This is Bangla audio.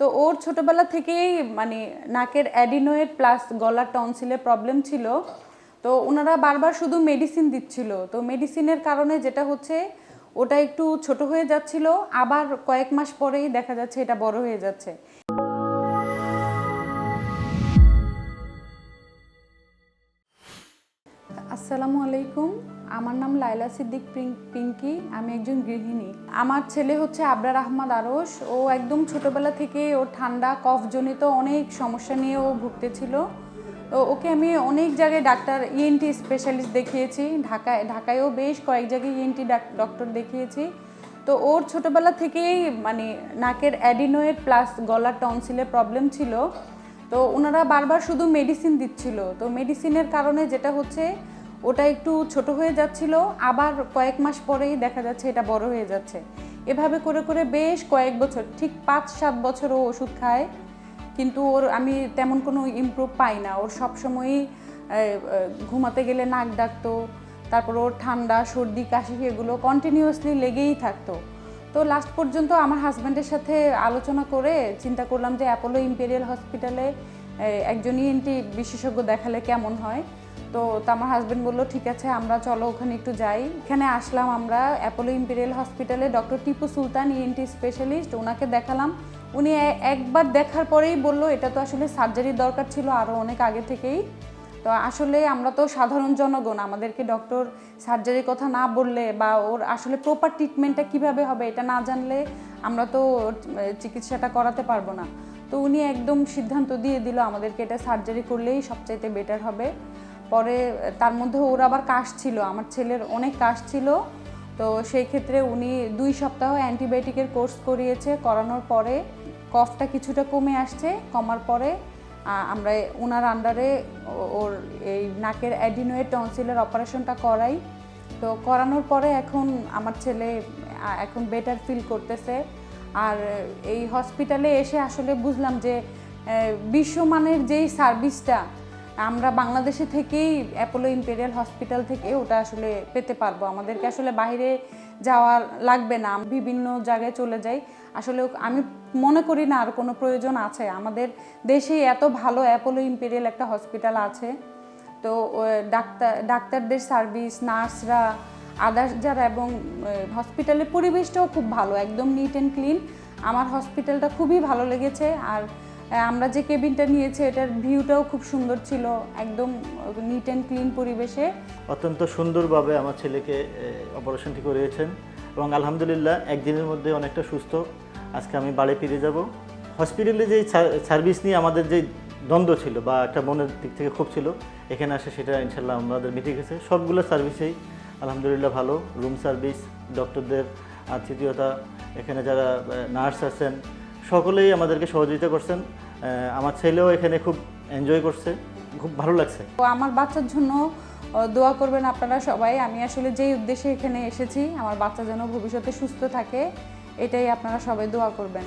তো ওর ছোটবেলা থেকেই মানে নাকের অ্যাডিনোয়েড প্লাস গলার টনসিলের প্রবলেম ছিল। তো ওনারা বারবার শুধু মেডিসিন দিচ্ছিল। তো মেডিসিনের কারণে যেটা হচ্ছে, ওটা একটু ছোট হয়ে যাচ্ছিল। আবার কয়েক মাস পরেই দেখা যাচ্ছে এটা বড় হয়ে যাচ্ছে। আসসালামু আলাইকুম। আমার নাম লাইলা সিদ্দিক পিঙ্কি, আমি একজন গৃহিণী। আমার ছেলে হচ্ছে আবরার আহমদ আরস ও একদম ছোটবেলা থেকে ও ঠান্ডা, কফজনিত অনেক সমস্যা নিয়ে ও ভুগতেছিল। তো ওকে আমি অনেক জায়গায় ডাক্তার ইএনটি স্পেশালিস্ট দেখিয়েছি। ঢাকায় ঢাকায়ও বেশ কয়েক জায়গায় E ইএনটি ডক্টর দেখিয়েছি। তো ওর ছোটবেলা থেকেই মানে নাকের অ্যাডিনোয়েড প্লাস গলার টনসিলের প্রবলেম ছিল। তো ওনারা বারবার শুধু মেডিসিন দিচ্ছিল। তো মেডিসিনের কারণে যেটা হচ্ছে ওটা একটু ছোট হয়ে যাচ্ছিল, আবার কয়েক মাস পরেই দেখা যাচ্ছে এটা বড় হয়ে যাচ্ছে। এভাবে করে করে বেশ কয়েক বছর, ঠিক পাঁচ সাত বছর ও ওষুধ খায়, কিন্তু ওর আমি তেমন কোনো ইমপ্রুভ পাই না। ওর সবসময়ই ঘুমাতে গেলে নাক ডাকতো, তারপর ওর ঠান্ডা, সর্দি, কাশি এগুলো কন্টিনিউয়াসলি লেগেই থাকতো। তো লাস্ট পর্যন্ত আমার হাজব্যান্ডের সাথে আলোচনা করে চিন্তা করলাম যে অ্যাপোলো ইম্পেরিয়াল হসপিটালে একজন ইএনটি বিশেষজ্ঞ দেখালে কেমন হয়। তো আমার হাজব্যান্ড বলল, ঠিক আছে, আমরা চলো ওখানে একটু যাই। এখানে আসলাম আমরা অ্যাপোলো ইম্পেরিয়াল হসপিটালে doctor Tipu Sultan ENT specialist ওনাকে দেখালাম। উনি একবার দেখার পরেই বলল, এটা তো আসলে সার্জারির দরকার ছিল আরও অনেক আগে থেকেই। তো আসলে আমরা তো সাধারণ জনগণ, আমাদেরকে ডক্টর সার্জারির কথা না বললে বা ওর আসলে প্রপার ট্রিটমেন্টটা কীভাবে হবে এটা না জানলে আমরা তো চিকিৎসাটা করাতে পারব না। তো উনি একদম সিদ্ধান্ত দিয়ে দিল, আমাদেরকে এটা সার্জারি করলেই সবচাইতে বেটার হবে। পরে তার মধ্যে ওর আবার কাশ ছিল, আমার ছেলের অনেক কাশ ছিল। তো সেই ক্ষেত্রে উনি দুই সপ্তাহ অ্যান্টিবায়োটিকের কোর্স করিয়েছে, করানোর পরে কফটা কিছুটা কমে আসছে, কমার পরে আমরা ওনার আন্ডারে ওর এই নাকের অ্যাডিনোয়েড টনসিলের অপারেশনটা করাই। তো করানোর পরে এখন আমার ছেলে এখন বেটার ফিল করতেছে। আর এই হসপিটালে এসে আসলে বুঝলাম যে বিশ্বমানের যেই সার্ভিসটা আমরা বাংলাদেশে থেকেই অ্যাপোলো ইম্পেরিয়াল হসপিটাল থেকে ওটা আসলে পেতে পারব। আমাদেরকে আসলে বাইরে যাওয়া লাগবে না। বিভিন্ন জায়গায় চলে যাই। আসলে আমি মনে করি না আর কোনো প্রয়োজন আছে। আমাদের দেশেই এত ভালো অ্যাপোলো ইম্পেরিয়াল একটা হসপিটাল আছে। তো ডাক্তার, ডাক্তারদের সার্ভিস, নার্সরা, আদার্স যারা এবং হসপিটালের পরিবেশটাও খুব ভালো, একদম নিট অ্যান্ড ক্লিন আমার হসপিটালটা খুবই ভালো লেগেছে। আর আমরা যে কেবিনটা নিয়েছি, এটার ভিউটাও খুব সুন্দর ছিল, একদম নিট অ্যান্ড ক্লিন পরিবেশে। অত্যন্ত সুন্দরভাবে আমার ছেলেকে অপারেশনটি করিয়েছেন এবং আলহামদুলিল্লাহ একদিনের মধ্যে অনেকটা সুস্থ। আজকে আমি বাড়ি ফিরে যাব। হসপিটালে যে সার্ভিস নিয়ে আমাদের যে দ্বন্দ্ব ছিল বা একটা মনের দিক থেকে খুব ছিল, এখানে আসে সেটা ইনশাল্লাহ আমাদের মিটে গেছে। সবগুলো সার্ভিসেই আলহামদুলিল্লাহ ভালো। রুম সার্ভিস, ডক্টরদের আতিথিয়তা, এখানে যারা নার্স আছেন সকলেই আমাদেরকে সহযোগিতা করছেন। আমার ছেলেও এখানে খুব এনজয় করছে, খুব ভালো লাগছে। আমার বাচ্চার জন্য দোয়া করবেন আপনারা সবাই। আমি আসলে যেই উদ্দেশ্যে এখানে এসেছি, আমার বাচ্চা যেন ভবিষ্যতে সুস্থ থাকে, এটাই আপনারা সবাই দোয়া করবেন।